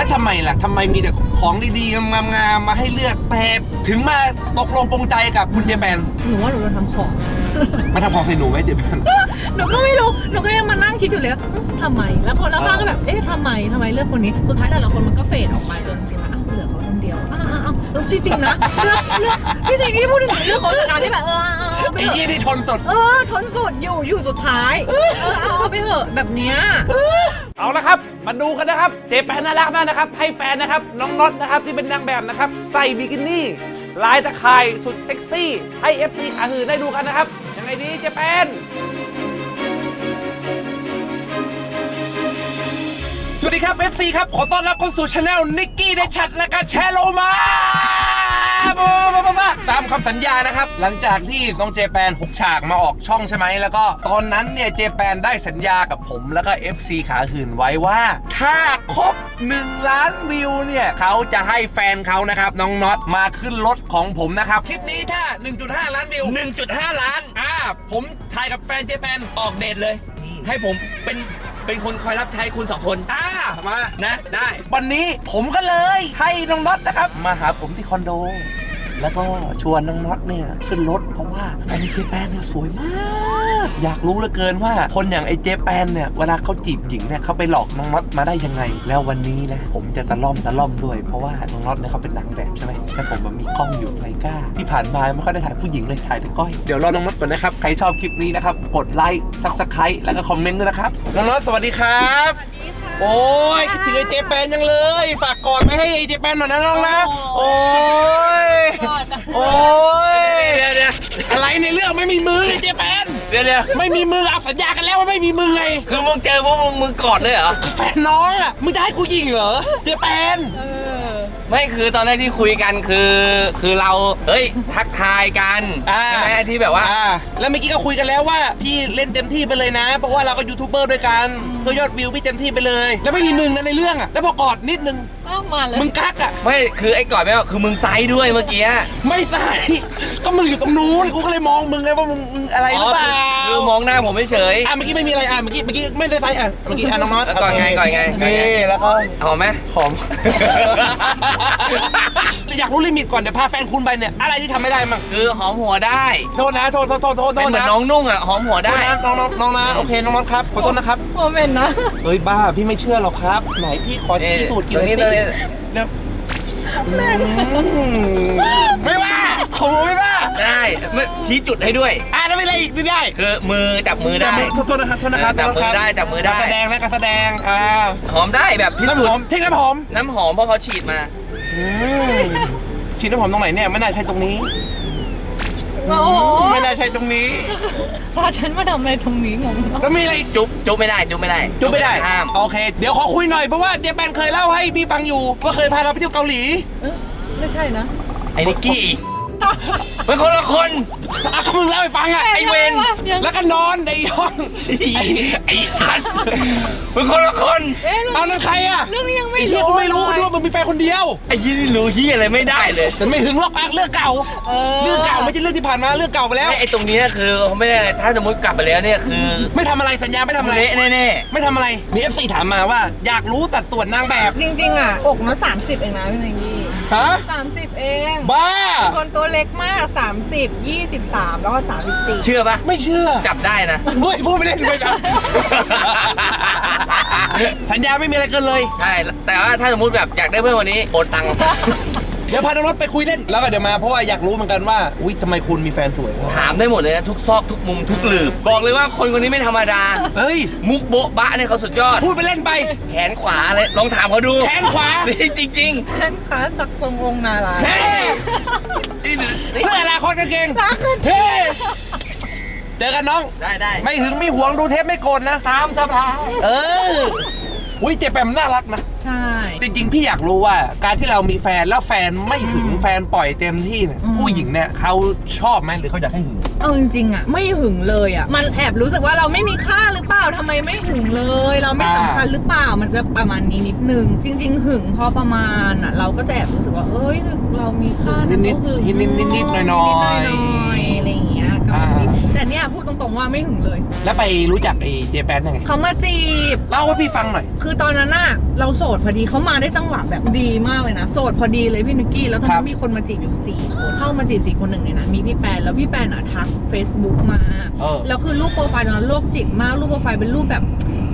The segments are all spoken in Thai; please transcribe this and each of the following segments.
และทำไมล่ะทำไมมีแต่ของดีๆงามๆมาให้เลือกแต่ถึงมาตกลงปรงใจกับคุณเจแปนหนูว่าหนูโดนทำของ มาทำของใส่หนูไหมเจแปน หนูก็ไม่รู้ หนูก็ยังมานั่งคิดอยู่เลยว่าอื้อทำไม แล้วคนรอบข้างก็แบบ เอ๊ะทำไมทำไมเลือกคนนี้ สุดท้ายแต่ละคนมันก็เฟดออกมาจนาวอ้าวอ้าวเออจริงๆนะเลือกเลือกพี่จริงที่พูดถึงเรื่องของการที่แบบเออเอาเอาไปไอ้เถยี่อะนี่ทนสุด เออทนสุดอยู่อยู่สุดท้ายเออเอาเอาไปเถอะแบบเนี้ย เอาละครับ มาดูกันนะครับ เจแปนน่ารักมากนะครับ ให้แฟนนะครับ น้องน็อตนะครับ ที่เป็นนางแบบนะครับ ใส่บิกินี่ ลายตะข่ายสุดเซ็กซี่ ให้ FC ขาหื่นได้ดูกันนะครับ ยังไงดีเจแปน ดีครับ FC ครับ ขอต้อนรับเข้าสู่ช anel นิกกี้ได้ชัดและการแชร์โลมามามามาตามคำสัญญานะครับ หลังจากที่น้องเจแปนหกฉากมาออกช่องใช่ไหม แล้วก็ตอนนั้นเนี่ยเจแปนได้สัญญากับผมแล้วก็ FC ขาหื่นไว้ว่า ถ้าครบ 1 ล้านวิวเนี่ย เขาจะให้แฟนเขานะครับ น้องน็อตมาขึ้นรถของผมนะครับ คลิปนี้ถ้า 1.5 ล้านวิว 1.5 ล้าน อ่า ผมถ่ายกับแฟนเจแปนออกเดทเลย ให้ผมเป็น เป็นคนคอยรับใช้คุณสองคนอ่ามานะได้ วันนี้ผมก็เลยให้น้องน็อตนะครับ มาหาผมที่คอนโด แล้วก็ชวนน้องน็อตเนี่ยขึ้นรถเพราะว่าแฟนเจแปนเนี่ยสวยมาก อยากรู้เหลือเกินว่า คนอย่างไอ้เจแปนเนี่ยเวลาเขาจีบหญิงเนี่ยเขาไปหลอกน้องน็อตมาได้ยังไง แล้ววันนี้นะผมจะตะล่อมตะล่อมด้วย เพราะว่าน้องน็อตเนี่ยเขาเป็นนางแบบใช่ไหมแต่ผมมันมีกล้องอยู่ไลกาที่ผ่านมาไม่ค่อยได้ถ่ายผู้หญิงเลยถ่ายแต่ก้อยเดี๋ยวรอน้องน็อตก่อนนะครับใครชอบคลิปนี้นะครับกดไลค์ซับสไครต์แล้วก็คอมเมนต์ด้วยนะครับน้องน็อตสวัสดีครับ โอ้ยคิดถึงไอเจแปนยังเลย ฝากกอดไปให้ไอเจแปนหน่อยนะน้องนะ โอ้ยกอดอะโอ้ยเดี๋ยวเดี๋ยวอะไรในเรื่องไม่มีมือไอเจแปนเดี๋ยวเดี๋ยวไม่มีมือเอาสัญญากันแล้วว่าไม่มีมือไง คือมึงเจอพวกมึงมึงกอดเลยเหรอ แฟนน้องอะมึงจะให้กูยิงเหรอเจแปนเออไม่คือตอนแรกที่คุยกันคือคือเราเฮ้ยทักทายกันอ่าใช่ไหมที่แบบว่าอ่า แล้วเมื่อกี้ก็คุยกันแล้วว่าพี่เล่นเต็มที่ไปเลยนะ เพราะว่าเราก็ยูทูบเบอร์ด้วยกันเพื่อยอดวิวพี่เต็มที่ไปเลย แล้วไม่มีมึงนะในเรื่องอะแล้วพอกอดนิดนึงอ้าวมาเลยมึงกักอะ ไม่คือไอ้กอดไม่ว่าคือมึงไซส์ด้วยเมื่อกี้ไม่ใส่ก็มึงอยู่ตรงนู้นกูก็เลยมองมึงไงว่ามึงมึงอะไรหรือเปล่าคือมองหน้าผมเฉยอะเมื่อกี้ไม่มีอะไรอะเมื่อกี้เมื่อกี้ไม่ได้ไซส์อะเมื่อกี้อะน้องน็อตแล้วก่อนไงก่อนไงก่อนไงนี่แล้วก็หอมไหมหอม อยากรู้ลิมิตก่อนเดี๋ยวพาแฟนคุณไปเนี่ยอะไรที่ทำไม่ได้มั่งคือหอมหัวได้โทษนะโทษโทษโทษโทษโทเป็นษเหมือนนะน้องนุ่งอะหอมหัวโทได้ ษนะน้องน้องน้องนะโอเคน้องน็อตครับขอโทษนะครับ โมเมนต์นะ เฮ้ยบ้าพี่ไม่เชื่อหรอกครับ ไหนพี่ขอเอ๊ะพิสูจน์กินตรงนี้ตรงนี้เนี่ยอืมไม่ว่าผมไม่ว่าได้ไม่ชี้จุดให้ด้วย อะแล้วไม่อะไรอีกไม่ได้คือมือจับมือได้ โทษโทษนะครับโทษนะครับจับมือได้จับมือได้ การแสดงนะการแสดง อ่า หอมได้แบบพิน้ำสูหจอมน์เทคน้ำหอมน้ำหอมเพราะเขาฉีดมา อืมฉีดน้ำหอมตรงไหนเนี่ยไม่น่าใช่ตรงนี้ โอ้โหไม่น่าใช่ตรงนี้ พาฉันมาทำอะไรตรงนี้งงมากแล้วมีอะไรอีกจุ๊บจุ๊บไม่ได้จุ๊บไม่ได้จุ๊บไม่ได้ห้ามโอเค เดี๋ยวขอคุยหน่อยเพราะว่าเจแปนเคยเล่าให้พี่ฟังอยู่ว่าเคยพาเราไปเที่ยวเกาหลีเอ้ยไม่ใช่นะ ไอ้นิกกี้ เป็นคนละคนอะเขามึงเล่าให้ฟังอะไอ้เวรยังแล้วก็นอนในห้องไอ้ไอ้สัตว์เป็นคนละคนเอ๊ะเอานั้นใครอะเรื่องนี้ยังไม่ไอ้เหี้ยรู้กูไม่รู้เลยกูว่ามึงมีแฟนคนเดียว ไอ้ยี่นี่รู้ที่อะไรไม่ได้เลยแต่ไม่ถึงหรอกอะเรื่องเก่าเออเรื่องเก่าไม่ใช่เรื่องที่ผ่านมาเรื่องเก่าไปแล้ว ไอ้ตรงเนี้ยคือเขาไม่ได้อะไรถ้าสมมติกลับไปแล้วเนี่ยคือไม่ทำอะไรสัญญาไม่ทำอะไร เละแน่ไม่ทำอะไรมี FC ถามมาว่า อยากรู้สัดส่วนนางแบบ จริงๆอะอกนะ30เองนะพี่นายกี้ ฮะ30เองบ้าคนตัวเล็กมาก30 23แล้วก็ๆ34เชื่อปะไม่เชื่อจับได้นะ เฮ้ยพูดไม่ได้เลยนะสัญญาไม่มีอะไรเกินเลย ใช่ แต่ว่าถ้าสมมติแบบอยากได้เพื่อนวันนี้โอนตังค์ เดี๋ยวพาน้องรถไปคุยเล่น แล้วก็เดี๋ยวมาเพราะว่าอยากรู้เหมือนกันว่าอุ้ยทำไมคุณมีแฟนสวยถามได้หมดเลยนะทุกซอกทุกมุมทุกหลืบ บอกเลยว่าคนคนนี้ไม่ธรรมดา เฮ้ย มุกโบ๊ะบะเนี่ยเขาสุดยอด พูดไปเล่นไป แขนขวาเลยลองถามเขาดูแขนขวา นี่จริงท่านขาสักทรงองค์นาลายณ์เฮ้ๆนี่เสื้ออนาคตกางเกงตาขึ้นเฮ้เจอกันน้องได้ได้ไม่หึงไม่หวงดูเทปไม่โกนนะ ตามสบายเอออุ้ยเจแปมน่ารักนะ ใช่ จริงๆ พี่อยากรู้ว่าการที่เรามีแฟนแล้วแฟนไม่หึงแฟนปล่อยเต็มที่เนี่ยอืมผู้หญิงเนี่ยเขาชอบไหมหรือเขาอยากให้หึง เอาจริงๆอะไม่หึงเลยอะมันแอบรู้สึกว่าเราไม่มีค่าหรือเปล่าทำไมไม่หึงเลย เราไม่อ่าสำคัญหรือเปล่ามันจะประมาณนี้นิดนึง จริง ๆ หึงพอประมาณอะเราก็จะแอบรู้สึกว่า เอ้ยเรามีค่านะนิดๆก็คือนิดๆนิดๆหน่อยๆ นิดๆหน่อยๆ กับอ่า พี่แต่เนี่ยพูดตรงๆว่าไม่ถึงเลย แล้วไปรู้จักไอ้เจแปนยังไงเขามาจีบ เล่าให้พี่ฟังหน่อย คือตอนนั้นน่ะเราโสดพอดีเขามาได้จังหวะแบบดีมากเลยนะ โสดพอดีเลยพี่นิกกี้ แล้วตอนครันั้บนมีคนมาจีบอยู่สี่คนเข้ามาจีบสี่คนหนึ่งในนั้นมีพี่แปนแล้วพี่แปนอะทัก Facebook มา เออ แล้วคือรูปโปรไฟล์ตอนนั้นโรคจิตมากรูปโปรไฟล์เป็นรูปแบบ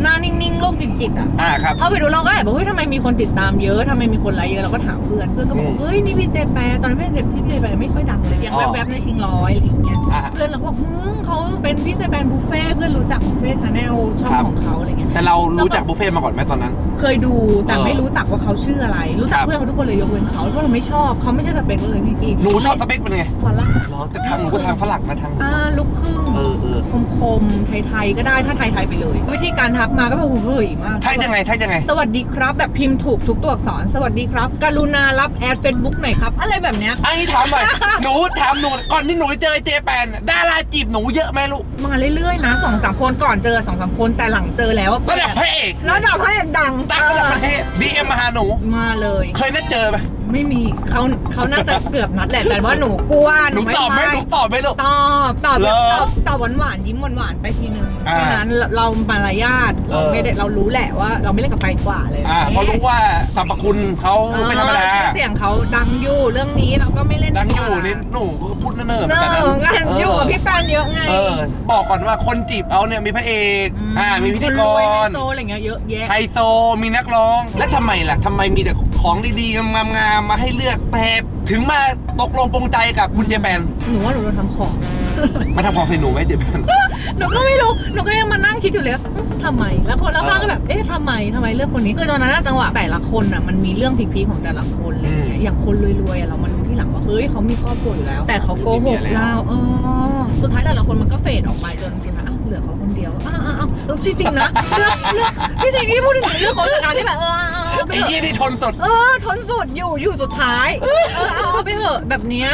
หน้านิ่งๆโรคจิตๆอะ อ่าครับ เข้าไปดูเราก็แอบบอกเฮ้ยทำไมมีคนติดตามเยอะทำไมมีคนไลค์เยอะเราก็ถามเพื่อนเพื่อนก็บอกอืมเฮ้ยนี่พี่เจแปนตอนนั้นพี่เจพี่เจแปนไม่ค่อยดังเลยยังอ๋อ แวบๆในชิงร้อยอะไรอย่างเงี้ย อ่าเพื่อนเราก็บอกมึงเขาเป็นพี่เจแปนบุฟเฟ่ต์เพื่อนรู้จักบุฟเฟ่ชาแนลช่องครับ ของเขาอะไรเงี้ย แต่เรารู้จักบุฟเฟ่ต์มาก่อนไหมตอนนั้น เคยดูแต่เออไม่รู้จักว่าเขาชื่ออะไร รู้จักครับ เพื่อนเขาทุกคนเลยยกเว้นเขาเพราะเราไม่ชอบเขาไม่ใช่สเปคเราเลยพี่กีหนูชอบสเปคเป็นไงฝรั่งเหรอแต่ทางหนูก็ทางฝรั่งนะทาง อ่าลูกครึ่งเออเออคมคมๆไทยๆก็ได้ถ้าไทยๆไปเลย วิธีการทักมาก็แบบเฮ้ยมาก ทักยังไงทักยังไง สวัสดีครับแบบพิมพ์ถูกทุกตัวอักษร สวัสดีครับ กรุณารับแอดเฟซบุ๊กหน่อยครับ อะไรแบบเนี้ย ไอ้ถามหน่อย หนูถามหนูก่อนที่หนูจะเจอเจแปนน่ะดาราจีบหนูเยอะไหมลูกมาเรื่อยๆนะสองสามคนก่อนเจอสองสามคนแต่หลังเจอแล้วระดับพระเอกระดับพระเอกดังตั้งระดับประเทศดีเอ็มมาหาหนูมาเลย เคยนัดเจอไหม ไม่มีเขาเขาน่าจะเกือบนัดแหละแต่ว่าหนูกลัวหนูตอบไหมไม่หนูตอบไหมลูก ตอบตอบเหรอตอบตอบหวานหวานๆยิ้มหวานหวานๆไปทีนึงอ่าเพราะฉะนั้นเรามารยาทเราเออ ไม่ได้เรารู้แหละว่า เราไม่เล่นกับใครดีกว่าเลยอ่าเพราะรู้ว่าสรรพคุณเขาไม่ธรรมดาเออชื่อเสียงเขาดังอยู่เรื่องนี้เราก็ไม่เล่นดังกอว่ายู่นี่หนูก็พูดเนิ่นๆเหมืเนอนกันนะอะกันอยู่กับพี่แปนเยอะไงเออ บอกก่อนว่าคนจีบเอาเนี่ยมีพระเอกมอ่ามีพิธีกคนวยไฮร โซอะไรเงี้ยเยอะแยะ ไฮโซมีนักร้อง และทำไมล่ะทำไมมีแต่ของดีๆงามๆมาให้เลือกแต่ถึงมาตกลงปรงใจกับคุณเจแปนหนูว่าหนูโดนทำของ มาทำของใส่หนูไหมเจแปน หนูก็ไม่รู้ หนูก็ยังมานั่งคิดอยู่เลยว่าอื้อทำไม แล้วคนรอบข้างก็แบบ เอ๊ะทำไมทำไมเลือกคนนี้ คือตอนนั้นนะจังหวะแต่ละคนอะ มันมีเรื่องพีคๆของแต่ละคนอะไรอย่างเงี้ย อย่างคนรวยๆอะเรามารู้ที่หลังว่า เฮ้ยเขามีครอบครัวอยู่แล้ว แต่เขาโกหกเราเออสุดท้ายแต่ละคนมันก็เฟดออกไปจนสุดท้ายอ้าวเหลือเขาคนเดียวอ้าวอ้าวอ้าวเออจริงๆนะ เลือกเลือกพี่จริงที่พูดถึงเรื่องของการที่แบบเออเอาเอา ไปไอ้เถอะยี่นี่ทนสุด เออทนสุดอยู่อยู่สุดท้าย เออเอาเอาไปเถอะแบบเนี้ย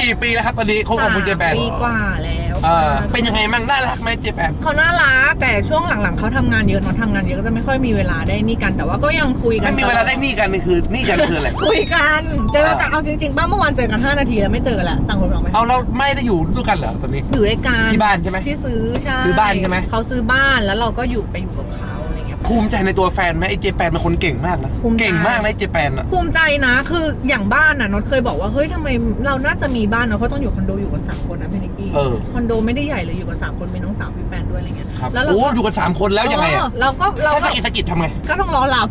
กี่ปีแล้วครับตอนนี้คบกับคุณเจแปนปีกว่าแล้วเออเป็นยังไงมั่งน่ารักไหมเจแปนเขาน่ารักแต่ช่วงหลังๆเขาทำงานเยอะเนอะทำงานเยอะก็จะไม่ค่อยมีเวลาได้นี่กันแต่ว่าก็ยังคุยกันไม่มีเวลาได้นี่กันนี่คือนี่กันคืออะไรคุยกันเจอกันเอาจริงๆป้าเมื่อวานเจอกัน 5 นาทีแล้วไม่เจอกันแล้วต่างคนต่างไปเอาเราไม่ได้อยู่ด้วยกันเหรอตอนนี้ อยู่ด้วยกันที่บ้านใช่ไหมที่ซื้อใช่ซื้อบ้านใช่ไหม เขาซื้อบ้านแล้วเราก็อยู่ไปอยู่กับเขาอะไรเงี้ย ภูมิใจในตัวแฟนไหมไอ้เจแปนเป็นคนเก่งมากนะภูมิใจ เก่งมากนะไอ้เจแปนอะภูมิใจนะ คืออย่างบ้านน่ะน็อตเคยบอกว่าเฮ้ยทำไมเราน่าจะมีบ้านเนาะเพราะต้องอยู่คอนโดอยู่กันสามคนนะพี่นิกกี้เออคอนโดไม่ได้ใหญ่เลยอยู่กันสามคนมีน้องสาวพี่แปนด้วยอะไรเงี้ยครับแล้วเราโอ้อยู่กันสามคนแล้วยังไงอะเออเราก็เราถ้าก็ สะกิดสะกิดทำไงก็ต้องรอหลับ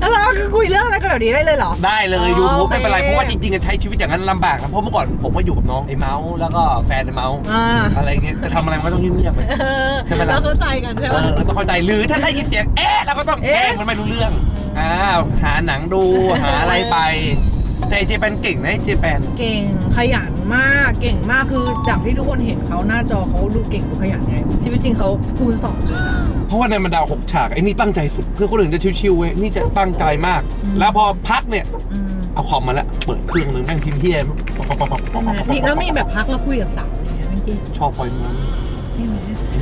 แล้วเราก็คือคุยเรื่องอะไรกันแบบนี้ได้เลยเหรอ ได้เลยอ๋อยูทูบโอเคไม่เป็นไรเพราะว่าจริงๆอะใช้ชีวิตอย่างนั้นลำบากนะเพราะเมื่อก่อนผมก็อยู่กับน้องไอ้เมาส์แล้วก็แฟนไอ้เมาส์อ่าอะไรเงี้ยจะทำอะไรมันก็ต้องเงียบๆไป เออใช่ไหมล่ะ เราเข้าใจกันใช่เอไหมอเราต้องเข้าใจหรือถ้าได้ยินเสียงเอ๊ะเราก็ต้องแกเอ๊ะล้งมันไม่รู้เรื่องอ้าวหาหนังดูหาอะไรไปแต่ไอ้เจแปนเก่งนะไอ้เจแปนเก่งขยันมากเก่งมากคือจากที่ทุกคนเห็นเขาหน้าจอเขาดูเก่งดูขยันไงชีวิตจริงเขาคูณสองเลยนะเพราะว่าในบรรดาหกฉากไอ้นี่ตั้งใจสุดคือคนอื่นจะชิวๆเว้ยนี่จะตั้งใจมากอืมแล้วพอพักเนี่ยอืมเอาคอมมาแล้วเปิดเครื่องหนึ่งแม่งพิมพ์เฮียมีแล้วมีแบบพักแล้วคุยกับสาวอะไรเงี้ยเมื่อกี้ชอบพลอยมอนใช่ไหมไอ้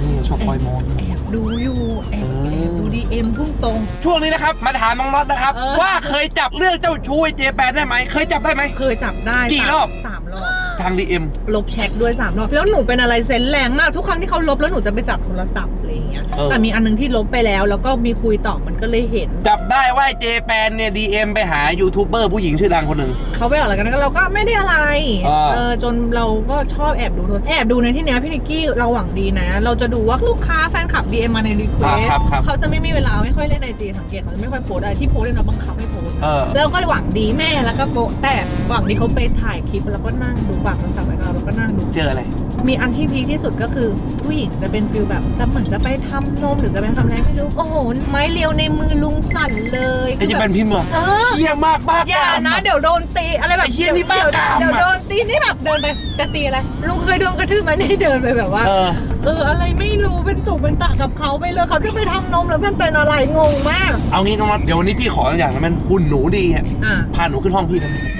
นี่ชอบพลอยมอนแอบดูอยู่แอบเออแอบดูดีเอ็มพุ่งตรง ช่วงนี้นะครับ มาถามน้องน็อตนะครับ เออ ว่าเคยจับเรื่องเจ้าชู้ไอ้เจแปนได้ไหม เคยจับได้ไหม เคยจับได้กี่รอบ สามรอบ ทางดีเอ็มลบแชทด้วยสามรอบแล้วหนูเป็นอะไรเซนส์แรงมาก ทุกครั้งที่เขาลบแล้วหนูจะไปจับโทรศัพท์อะไรอย่างเงี้ย เออ แต่มีอันหนึงที่ลบไปแล้ว แล้วก็มีคุยต่อมันก็เลยเห็น จับได้ว่าไอ้เจแปนเนี่ยดีเอ็มไปหายูทูบเบอร์ผู้หญิงชื่อดังคนหนึ่ง เขาไปออกอะไรกันก็เราก็ไม่ได้อะไรเออเออจนเราก็ชอบแอบดูโทรแอบดูในที่เนี้ยพี่นิกกี้เราหวังดีนะ เราจะดูว่าลูกค้าแฟนคลับ DM มาในรีเควสครับครับเขาจะไม่มีเวลาไม่ค่อยเล่นไอจีสังเกตเขาจะไม่ค่อยโพสต์อะไรที่โพสต์เนี่ยเราบังคับให้โพสต์เออ แล้วก็หวังดีแม่แล้วก็โปะแต่หวังดีเขาไปถ่ายคลิปแล้วก็นั่งดูฝากโทรศัพท์ไว้กับเราแล้วก็นั่งดู เจออะไร มีอันที่พีคที่สุดก็คือผู้หญิงจะเป็นฟิลแบบจะเหมือนจะไปทำนมหรือจะไปทำอะไรไม่รู้ โอ้โห ไม้เรียวในมือลุงสั่นเลยไอ้เจแปนพิมพ์เหรอเออ เยี่ยมมากมากอย่านะเดี๋ยวโดนตีอะไรแบบไอ้เหี้ยนี่บ้ากามเดี๋ยวอะโดนตีนี่แบบเดินไปจะตีอะไรลุงเคยโดนกระทืบไหมนี่เดินไปแบบว่า เออ เอออะไรไม่รู้เป็นตุเป็นตะกับเขาไปเลยเขาจะไปทำนมแล้วมันเป็นอะไรงงมากเอางี้น้องน็อตเดี๋ยววันนี้พี่ขออย่างนะมันหุ่นหนูดีฮะอะพาหนูขึ้นห้องพี่ได้ไหมมันได้ถ่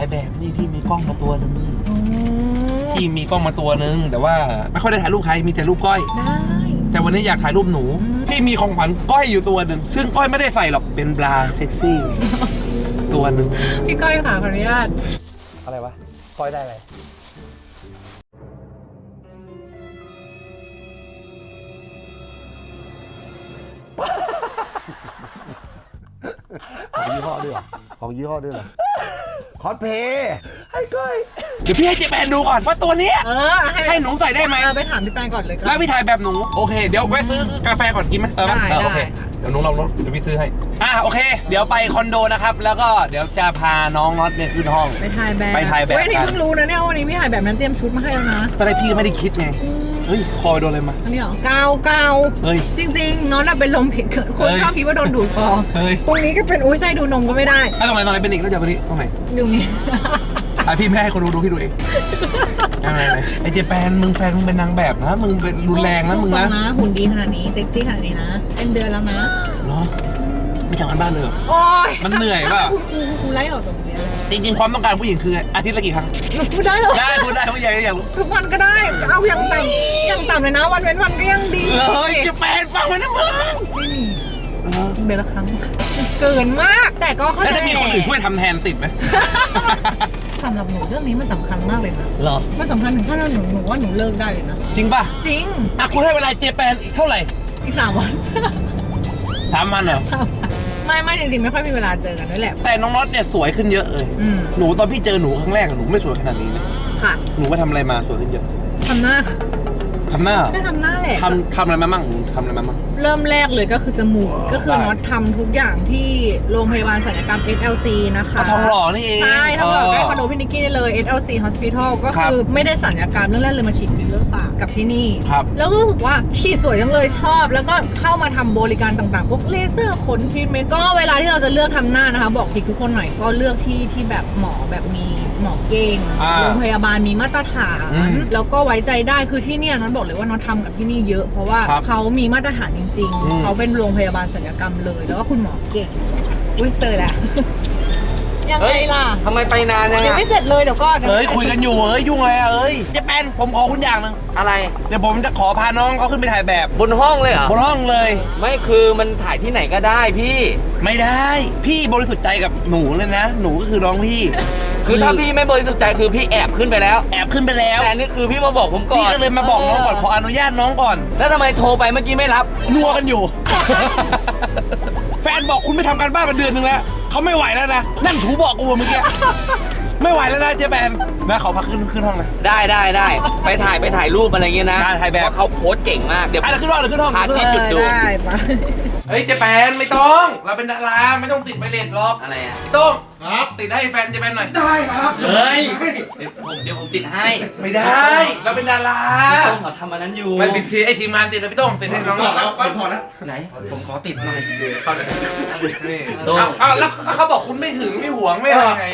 ายแบบนี่ที่มีกล้องมาตัวหนึงนี่อืมที่มีกล้องมาตัวหนึง แต่ว่าไม่ค่อยได้ถ่ายรูปใครมีแต่รูปก้อย ได้ แต่วันนี้อยากถ่ายรูปหนูพี่มีของขวัญก้อยอยู่ตัวหนึ่งซึ่งก้อยไม่ได้ใส่หรอกเป็นบลาเซ็กซี่ ตัวหนึ่งพี่ก้อยค่ะขออนุญาตอะไรวะก้อยได้อะไรของยี่ห้อด้วยของยี่ห้อด้วยเหรอ คอสเพย์ให้ก้อยเดี๋ยวพี่ให้เจแปนดูก่อนว่าตัวเนี้ยเออ ให้ให้หนูใส่ได้ไหมเออไปถามพี่แตงก่อนเลยก็แล้วพี่ถ่ายแบบหนูโอเค เดี๋ยวแวะซื้อกาแฟก่อนกินไหมเออได้เออโอเคได้ เดี๋ยวหนูลองรถเดี๋ยวพี่ซื้อให้อะโอเค เดี๋ยวไปคอนโดนะครับ แล้วก็เดี๋ยวจะพาน้องน็อตเนี่ยขึ้นห้อง ไปถ่ายแบบไปถ่ายแบบเว้ยนี่กัน เพิ่งรู้นะเนี่ยวันนี้พี่ถ่ายแบบนั้นเตรียมชุดมาให้แล้วนะตอนแรกพี่ก็ไม่ได้คิดไง เฮ้ย คอไปโดนอะไรมา อันนี้เหรอเกาวกาวเฮ้ย จริงๆน้องน่ะเป็นลมผิดคนเฮ้ย ชอบคิดว่าโดนดูดคอเฮ้ยตรงนี้ก็เป็นอุ้ยใจดูนมก็ไม่ได้อะตรงไหนตรงไหนเป็นอีกแล้วเดี๋ยวไปนี้ตรงไหนดูงี้อะพี่ไม่ให้คนดูดูพี่ดูเองอะไรไหนไอเจแปนมึงแฟนมึงเป็นนางแบบนะมึงเป็นรุนแรงนะมึงนะพูดตรหุ่นดีขนาดนี้เซ็กซี่ขนาดนี้นะ เป็นเดือนแล้วนะ เหรอไม่ทำงานบ้านเลยเหรอ โอ้ยมันเหนื่อยเปล่าคุณครูครูไล่ออกจากโรงเรียนเลย จริงๆความต้องการผู้หญิงคืออาทิตย์ละกี่ครั้งหนูพูดได้เหรอได้พูดได้ผู้ใหญ่อยากรู้ทุกวันก็ได้ เอาอย่างต่ำอย่างต่ำเลยนะ วันเว้นวันก็ยังดีเฮ้ยเจแปนฟังไว้นะมึงไม่มีเออเดือนละครั้ง เกินมาก แต่ก็เข้าแล้วใจจะมีคนอื่นช่วยทำแทนติดไหมสำหรับหนูเรื่องนี้มันสำคัญมากเลยนะเหรอ มันสำคัญถึงขั้นว่าหนูหนูว่าหนูเลิกได้เลยนะ จริงป่ะ จริง อะคุณให้เวลาเจแปนอีกเท่าไหร่ อีกสามวัน สามวันเหรอสามวัน ไม่ไม่จริงๆไม่ค่อยมีเวลาเจอกันด้วยแหละ แต่น้องน็อตเนี่ยสวยขึ้นเยอะเลยอืม หนูตอนพี่เจอหนูครั้งแรกอะหนูไม่สวยขนาดนี้เลยค่ะหนูไปทำอะไรมาสวยขึ้นเยอะทำหน้าทำหน้าเหรอก็ทำหน้าแหละทำทำอะไรมาบ้างหนูทำอะไรมาบ้าง เริ่มแรกเลยก็คือจมูก ก็คือได้ น็อตทำทุกอย่างที่โรงพยาบาลศัลยกรรม SLC นะคะ ทองหล่อนี่เองใช่ทองหล่อใกล้คอนโดเพี่นิกกี้ได้เลย SLC Hospital ก็ครับคือไม่ได้ศัลยกรรมเรื่องแรกเลยมาฉีดฟิลเลอร์ปากกับที่นี่ ครับ แล้วก็รู้สึกว่าฉีดสวยจังเลยชอบ แล้วก็เข้ามาทำบริการต่างๆ พวกเลเซอร์ขนทรีทเมนต์ก็เวลาที่เราจะเลือกทำหน้านะคะ บอกทิกทุกคนหน่อยก็เลือกที่ที่แบบหมอแบบมีหมอเก่งอ่าโรงพยาบาลมีมาตรฐาน อืมแล้วก็ไว้ใจได้คือที่เนี่ยนั้นบอกเลยว่าน้องทำกับที่นี่เยอะ เพราะว่าครับ เขามีมาตรฐานจริง อืม ๆ เขาเป็นโรงพยาบาลศัลยกรรมเลย แล้วก็คุณหมอเก่งอุ้ยเจอแล้วยังไงล่ะทำไมไปนานยังยังอะไม่เสร็จเลยเดี๋ยวก็เอ้ยคุยกันอยู่เอ้ยยุ่งอะไรอะเอ้ยเจแปนผมขอคุณอย่างหนึ่งอะไร เดี๋ยวผมจะขอพาน้องเขาขึ้นไปถ่ายแบบบนห้องเลยเหรอบนห้องเลย ไม่คือมันถ่ายที่ไหนก็ได้พี่ ไม่ได้ พี่บริสุทธิ์ใจกับหนูเลยนะ หนูก็คือน้องพี่ คือถ้าพี่ไม่บริสุทธิ์ใจคือพี่แอบขึ้นไปแล้ว แอบขึ้นไปแล้ว แต่อันนี่คือพี่มาบอกผมก่พี่อนก็เลยมาบอกน้องก่อนขออนุญาตน้องก่อน แล้วทำไมโทรไปเมื่อกี้ไม่รับนัวกันอยู่ แฟนบอกคุณไม่ทำการบ้านมาเดือนหนึงแล้วเขาไม่ไหวแล้วนะนั่งถูบอกกูอะเมื่อกี้ไม่ไหวแล้วนะเจ๊แปน นะขอพักขึ้นขึ้นห้องนะ ได้ได้ได้ไปถ่ายไปถ่ายรูปอะไรเงี้ยนะได้ถ่ายแบบ เพระเขาโพสต์เก่งมากเดี๋ยว อะเดี๋ยวขึ้นห้องเดี๋ยวขึ้นห้องพาชี้จุดดู ได้ปะเฮ้ยเจ๊แปนไม่ต้อง เราเป็นดาราไม่ต้องติดไปเลนหรอกอะไรอะพี่โต้งครับ ติดให้แฟนเจ๊แปนหน่อย ได้ครับเฮ้ยเดี๋ยวผมเดี๋ยวผมติดให้ไม่ได้ เราเป็นดาราพี่ต้องเขาทำอันนั้นอยู่ไม่ติดทีไอทีมงานติดนะพี่โต้งติดให้น้องพอแล้วไปพอแล้วไหน ผมขอติดหน่อย เข้าเลยนี่โต้ง เอาเอาแล้วเขาบอกคุณไม่ถึงไม่หวงไม่อะไรไง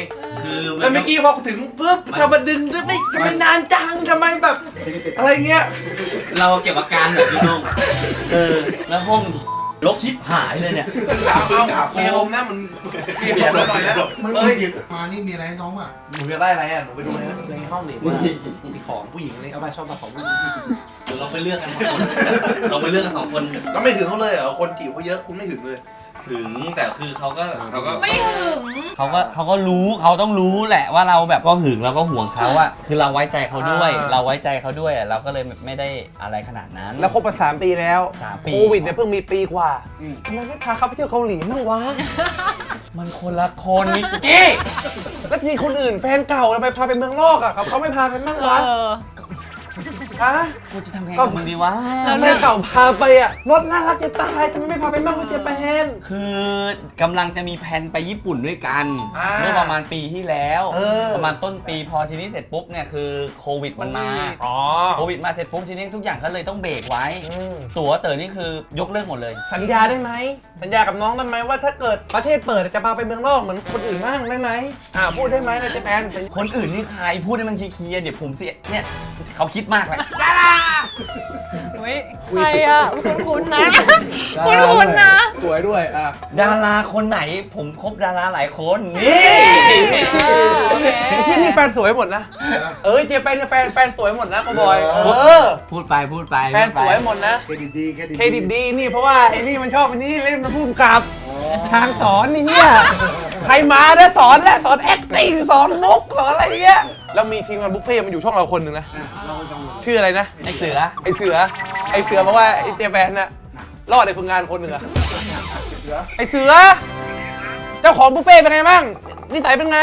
คือแล้วเมื่อกี้พอถึงปุ๊บทำมาดึงไม่ทำไมนานจังทำไมแบบ อะไรเงี้ย เราเก็บอาการแบบพี่โต้งเออ แล้วห้องลกชิบหายเลยเนี่ยเอาเอาเอลมนะมันเปลี่ยนหน่อยนะมันเอ้ยหยิบมานี่มีอะไรให้น้องอะหนูจะได้อะไรอะหนูไปดูในในห้องดิว่ามีของผู้หญิงนี่เอาไปชอบมาของผู้หญิงเดี๋ยวเราไปเลือกกันสองคนเราไปเลือกกันสองคนก็ไม่ถึงเขาเลยเหรอคนจีบเขาเยอะคุณไม่ถึงเลย ถึงแต่คือเขาก็เขาก็ ไม่ถึง เขาก็เขาก็รู้เขาต้องรู้แหละว่าเราแบบก็หึงเราก็ห่วงเขาอะคือเราไว้ใจเขาด้วย อ่า เราไว้ใจเขาด้วยอะเราก็เลยไม่ได้อะไรขนาดนั้น แล้วคบมาสามปีแล้วสามปี โควิดเนี่ยเพิ่งมีปีกว่าทำไมไม่พาเขาไปเที่ยวเกาหลีบ้างวะ มันคนละคนนิกกี้ แล้วทีคนอื่นแฟนเก่าทำไมพาไปเมืองนอกอะเขาไม่พาไปบ้างวะ เออ ฮะกูจะทำไงกับมึงดีวะ แล้วแฟนเก่าพาไปอะรถน่ารักจะตายทำไมไม่พาไปบ้างวะเจแปน คือกำลังจะมีแผนไปญี่ปุ่นด้วยกัน อ่าเมื่อประมาณปีที่แล้ว เออ ประมาณต้นปีพอทีนี้เสร็จปุ๊บเนี่ยคือโควิดมันมา อ๋อ โควิดมาเสร็จปุ๊บทีนี้ทุกอย่างก็เลยต้องเบรกไว้ อืม ตั๋วเต๋อนี่คือยกเลิกหมดเลย สัญญาได้ไหม สัญญากับน้องได้ไหมว่าถ้าเกิดประเทศเปิดจะพาไปเมืองนอกเหมือนคนอื่นบ้างได้ไหมอ่าพูดได้ไหมนะเจแปนคนอื่นนี่ใครพูดให้มันเคลียร์ๆเดี๋ยวผมเสียเนี่ยเขาคิดมากเลยใครอะคุณคุณนะ คุณคุณนะ สวยด้วยอะดาราคนไหนผมคบดาราหลายคนนี่โอเคที่นี่แฟนสวยหมดนะ เอ้ยเจแปนแฟนแฟนสวยหมดนะโกบอยเออพูดไปพูดไปแฟนสวยหมดนะเครดิตดีเครดิตเครดิตดีนี่เพราะว่าไอ้นี่มันชอบไอ้นี่เล่นมาพูดกับทางสอนนี่เฮียใครมาได้สอนและสอน acting สอนมุกสอนอะไรอย่างเงี้ย แล้วมีทีมงานบุฟเฟ่ต์มันอยู่ช่องเราคนหนึ่งนะชื่ออะไรนะ ไอ้เสือ ไอเสือ ไอเสือบอกว่าไอเจแปนน่ะรอดในฝึกงานคนหนึ่งอะไอเสือจจ้าของบุฟเฟ่ต์เป็นไงบ้างนิสัยเป็นไง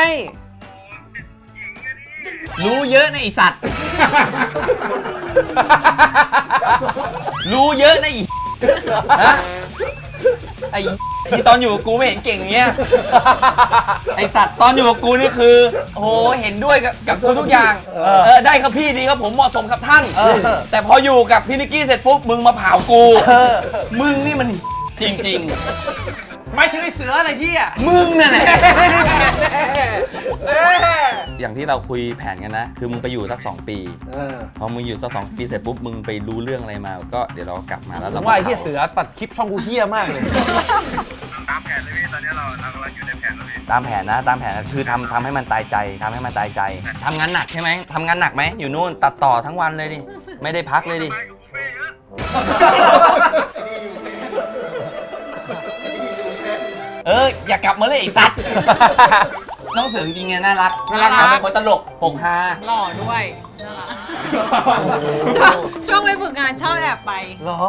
รู้เยอะนะไอสัตว์ รู้เยอะนะไอี ฮะ ไอที่ตอนอยู่กับกูไม่เห็นเก่งอย่างเงี้ยไอสัตว์ตอนอยู่กับกูนี่คือโอ้โหเห็นด้วยกับกับกูทุกอย่างเออได้ครับพี่ดีครับผมเหมาะสมครับท่านแต่พออยู่กับพี่นิกกี้เสร็จปุ๊บมึงมาเผากูมึงนี่มันจริงไม่ถึงไอเสืออะไรเหี้ยๆมึงนั่นแหละ อย่างที่เราคุยแผนกันนะ คือมึงไปอยู่สักสองปี เออพอมึงอยู่สักสองปีเสร็จปุ๊บมึงไปรู้เรื่องอะไรมา ก็เดี๋ยวเรากลับมาแล้วผเรามมาว่าไอ้เหี้ยเผาเสือตัดคลิปช่องกูเหี้ยมากเลย ตามแผนเลยพี่ตอนนี้เราเรากำลังอยู่ในแผนแล้วพี่ตามแผนนะ ตามแผนนะคือทำทำให้มันตายใจทำให้มันตายใจทำงานหนักใช่ไหมทำงานหนักไหมอยู่นู่นตัดต่อทั้งวันเลยดิไม่ได้พักเลยดิ ไปกับบุฟเฟ่ต์เยอะเอออย่ากลับมาเลยไอ้สัตว์ น้องเสือจริงๆไงน่ารักน่ารักเขาเป็นคนตลกโปกฮา หล่อด้วยน่ารักช่วงช่วงไปฝึกงานชอบแอบไปเหรอ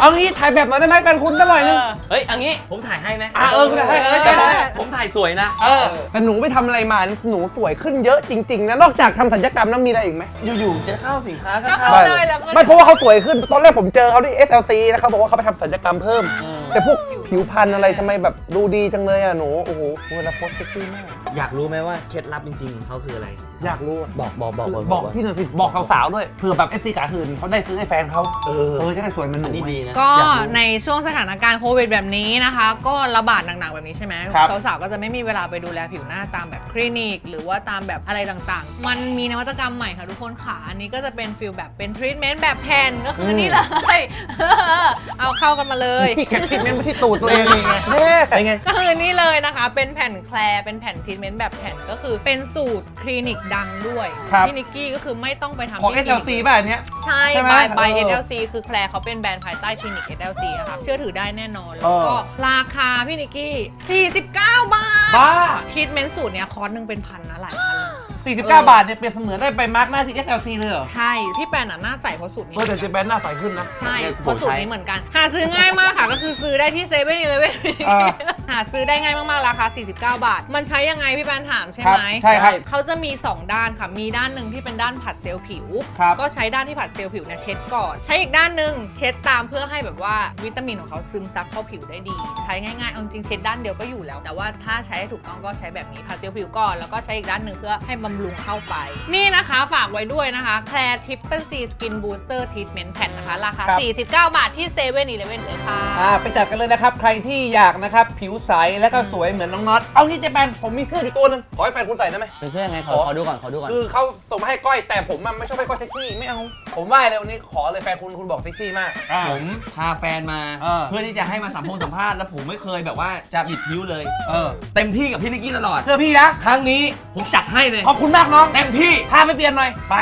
เอางี้ถ่ายแบบหน่อยได้ไหมแฟนคุณสักหน่อยนึง เออ เฮ้ยเอันนี้ผมถ่ายให้ไหมอะเออคุณถ่ายให้เออแต่ผมได้ ผมถ่ายสวยนะ เออ แต่หนูไปทำอะไรมา หนูสวยขึ้นเยอะจริงๆนะ นอกจากทำศัลยกรรมแล้วมีอะไรอีกไหมอยู่ๆจะเข้าสินค้าก็ก็เข้าเข้าเลยแล้วก็ ไม่เพราะว่าเขาสวยขึ้น ตอนแรกผมเจอเขาที่ SLC นะเขาบอกว่าเขาไปทำศัลยกรรมเพิ่ม แต่พวกผิวพรรณอะไรทำไมแบบดูดีจังเลยอะหนูโอ้โหเวลาโพสเซ็กซี่มาก อยากรู้ไหมว่าเคล็ดลับจริงๆของเขาคืออะไร อยากรู้อะบอกบอกบอกบอกพี่หน่อยสิบอกสาวๆด้วยเผื่อแบบ FC กาหื่นเขาได้ซื้อให้แฟนเขาเออจะได้สวยเหมันหนูอันนี้ดีนะ ก็อยากรู้ในช่วงสถานการณ์โควิดแบบนี้นะคะ ก็ระบาดหนักๆแบบนี้ใช่ไหมครับ สาวๆก็จะไม่มีเวลาไปดูแลผิวหน้าตามแบบคลินิก หรือว่าตามแบบอะไรต่างๆ มันมีนวัตกรรมใหม่ค่ะทุกคนค่ะ อันนี้ก็จะเป็นฟิลแบบเป็นทรีทเมนต์แบบแผ่นก็คือนี่เลย เอาเข้ากันมาเลย พี่แกทิดเมนต์ไปที่ตูดตัวเองเองไงเน่เป็นไง ก็คือนี่เลยนะคะ เป็นแผ่นแคลร์เป็นแผ่นทรีทเมนต์แบบแผ่นก็คือเป็นสูตรคลินิกดังด้วยครับ พี่นิกกี้ก็คือไม่ต้องไปทำของ ที่คลินิก SLC ป่ะอันเนี้ย ใช่ใช่ไหมบายบาย เออ SLC คือแคลร์เขาเป็นแบรนด์ภายใต้คลินิก SLC นะคะเชื่อถือได้แน่นอนเอแล้วอก็ราคาพี่นิกกี้ 49 บาทบ้า ทรีทเมนต์สูตรเนี้ยคอร์สหนึ่งเป็นพันนะหลายพันเลย 49 บาทเนี่ยเปรียบเสมือนได้ไปมาร์กหน้าที่ SLC เลยเหรอใช่พี่แปนอะหน้าใสเพราะสูตรนี้เออแต่เจแปนหน้าใสขึ้นนะใช่เนี่ยเพราะสูตรนี้เหมือนกัน หาซื้อง่ายมากค่ะก็คือซื้อได้ที่เซเว่นอีเลเว่นอ่าหา ซื้อได้ง่ายมากๆ ราคา 49 บาท มันใช้ยังไงพี่แปนถามใช่ครับไหมใช่ครับเขาจะมี 2 ด้านค่ะ มีด้านหนึ่งที่เป็นด้านผัดเซลล์ผิว ครับก็ใช้ด้านที่ผัดเซลล์ผิวเนี่ยเช็ดก่อน ใช้อีกด้านหนึ่งเช็ดตามเพื่อให้แบบว่าวิตามินของเขาซึมซับเข้าผิวได้ดี ใช้ง่ายๆเอาจริงๆเช็ดด้านเดียวก็อยู่แล้ว แต่ว่าถ้าใช้ให้ถูกต้องก็ใช้แบบนี้ผัดเซลล์ผิวก่อนแล้วก็ใช้อีกด้านหนึ่งเพื่อให้บำรุงเข้าไป นี่นะคะฝากไว้ด้วยนะคะแคลร์ทิปเปิลซีสกินบูสเตอร์ทรีทเมนต์แผ่นนะคะราคาครับ49 บาทที่เซเว่นอีเลเว่นเลยค่ะอ่าไปจัดกันเลยนะครับ ใครที่อยากนะครับ ผิวใสและก็สวยเหมือนน้องน็อต เอางี้เจแปนผมมีเสื้ออยู่ตัวหนึงขอให้แฟนคุณใส่ได้ไหม เป็นเสื้อยังไงขอขอดูก่อนขอดูก่อน คือเขาส่งมาให้ก้อยแต่ผมอะไม่ชอบให้ก้อยเซ็กซี่ไม่เอา ผมไหว้เลยวันนี้ขอเลยแฟนคุณคุณบอกเซ็กซี่มากผมพาแฟนมา เออ เพื่อที่จะให้มาสัมพงสัมภาษณ์แล้วผมไม่เคยแบบว่าจะบิดพิ้วเลย เออเต็มที่กับพี่นิกกี้ตลอด เสื้อพี่นะ ครั้งนี้ผมจัดให้เลย ขอบคุณมากน้องเต็มที่พาไปเปลี่ยนหน่อย ไป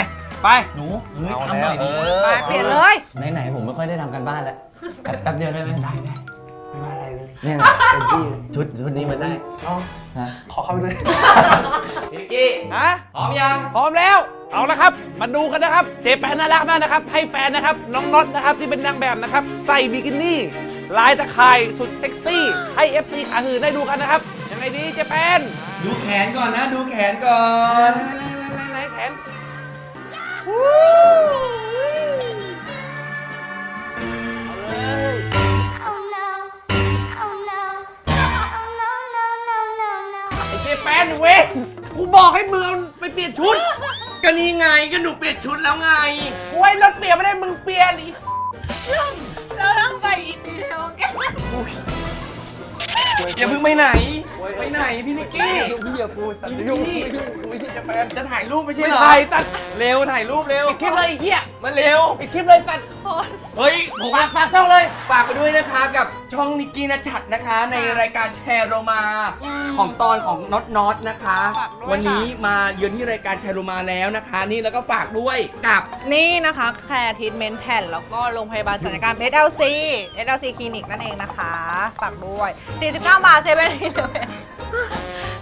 ไปหนูเฮ้ยเอาทำหน่อยแล้วดิเออไปเปลี่ยนเลย ไหนๆผมไม่ค่อยได้ทำกันบ้านแล้วแป๊บเดียวได้ไหมได้ได้ไม่ว่าอะไร เลยเนี่ยเต็มที่ชุดชุดนี้มันได้เอาฮะขอเข้าไปเลยพี่นิกกี้ฮะพร้อมยัง พร้อมแล้ว เอาละครับ มาดูกันนะครับ เจแปนน่ารักมากนะครับ ให้แฟนนะครับ น้องน็อตนะครับที่เป็นนางแบบนะครับ ใส่บิกินี่ลายตะข่ายสุดเซ็กซี่ ให้ FC ขาหื่นได้ดูกันนะครับ ยังไงดีเจแปนดูแขนก่อนนะ ดูแขนก่อน ไหนๆๆๆแขน Oh เจแปนเว้ยกูบอกให้มึงเอาไปเปลี่ยนชุดก็นี่ไงก็หนูเปลี่ยนชุดแล้วไงกูให้รถเปลี่ยนไม่ได้มึงเปลี่ยนอีเราต้องไปอินเดียแกอย่าเพิ่งไปไหน ไปไหนพี่นิกกี้ พี่อย่าพูดยุ่งยุ่งยุ่งที่เจแปนจะถ่ายรูปไม่ใช่ไม่เหรอถ่ายตัด เร็วถ่ายรูปเร็วปิดคลิปเลยไอ้เหี้ยมาเร็วปิดคลิปเลยตัด เฮ้ยผมฝากฝากช่องเลย ฝากไปด้วยนะคะกับช่องนิกกี้นัชชัดนะคะ ในรายการแชร์โรมาของตอนของน็อตน็อตนะคะ ฝากด้วย วันนี้มาเยือนที่รายการแชร์โรมาแล้วนะคะ นี่แล้วก็ฝากด้วยกับ นี่นะคะ แคร์ทรีทเมนต์แผ่น แล้วก็โรงพยาบาลศัลยกรรม SLC SLC คลินิกนั่นเองนะคะ ฝากด้วย 49 บาทเซเว่นอีเลเว่น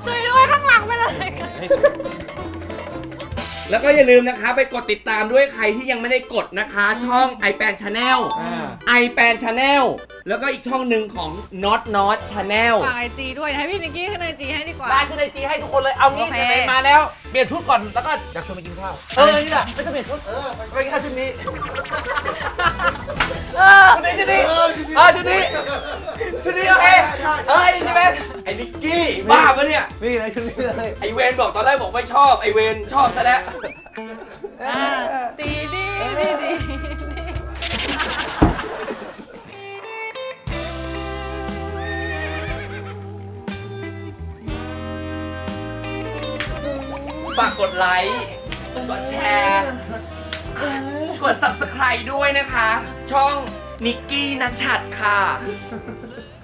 ช่วยด้วยข้างหลังเป็นอะไรกัน แล้วก็อย่าลืมนะคะไปกดติดตามด้วยใครที่ยังไม่ได้กดนะคะ ช่อง i p a n Channel อ่า i p a n Channel แล้วก็อีกช่องหนึ่งของ Not Not Channel ฝากไอจีด้วยให้พี่นิกกี้ขึ้นไอจีให้ดีกว่า ได้ขึ้นไอจีให้ทุกคนเลย เอางี้โอเค ไหนๆมาแล้ว เปลี่ยนชุดก่อน แล้วก็อยากชวนไปกินข้าว เออ นี่แหละไม่ต้องเปลี่ยนชุด เออ ไปกินข้าวชุดนี้ เออชุดนี้ชุดนี้ เออชุดนี้ ชุดนี้โอเค เออไอ้นี่เป็นไอ้นิกกี้บ้าปะเนี่ย นี่เลยชุดนี้เลย ไอเวนบอกตอนแรกบอกไม่ชอบ ไอเวนชอบซะแล้ว อ่าดีดีดีดี ฝากกดไลค์ กดแชร์ กด subscribe ด้วยนะคะ ช่องนิกกี้นัชชัดค่ะ